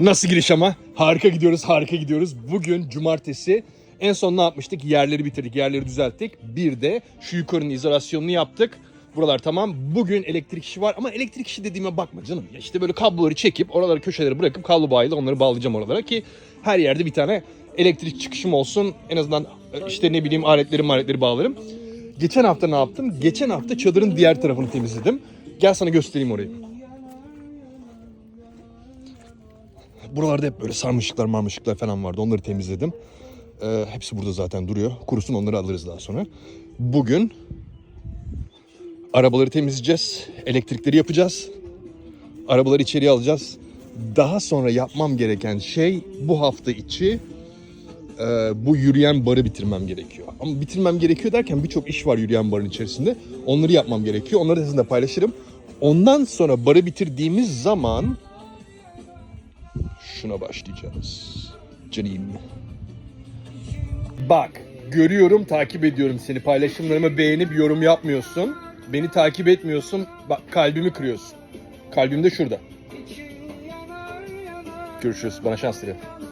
Nasıl giriş ama? Harika gidiyoruz, harika gidiyoruz. Bugün cumartesi. En son ne yapmıştık? Yerleri bitirdik, yerleri düzelttik. Bir de şu yukarının izolasyonunu yaptık. Buralar tamam. Bugün elektrik işi var ama elektrik işi dediğime bakma canım. Ya işte böyle kabloları çekip oraları köşeleri bırakıp kablo bağıyla onları bağlayacağım oralara ki her yerde bir tane elektrik çıkışım olsun. En azından e, işte ne bileyim aletleri aletleri bağlarım. Geçen hafta ne yaptım? Geçen hafta çadırın diğer tarafını temizledim. Gel sana göstereyim orayı. Buralarda hep böyle sarmışıklar marmışıklar falan vardı. Onları temizledim. Ee, hepsi burada zaten duruyor. Kurusun onları alırız daha sonra. Bugün arabaları temizleyeceğiz. Elektrikleri yapacağız. Arabaları içeriye alacağız. Daha sonra yapmam gereken şey bu hafta içi e, bu yürüyen barı bitirmem gerekiyor. Ama bitirmem gerekiyor derken birçok iş var yürüyen barın içerisinde. Onları yapmam gerekiyor. Onları da sizinle paylaşırım. Ondan sonra barı bitirdiğimiz zaman şuna başlayacağız. Canım. Bak, görüyorum, takip ediyorum seni. Paylaşımlarımı beğenip yorum yapmıyorsun. Beni takip etmiyorsun. Bak kalbimi kırıyorsun. Kalbim de şurada. Görüşürüz. Bana şans dile.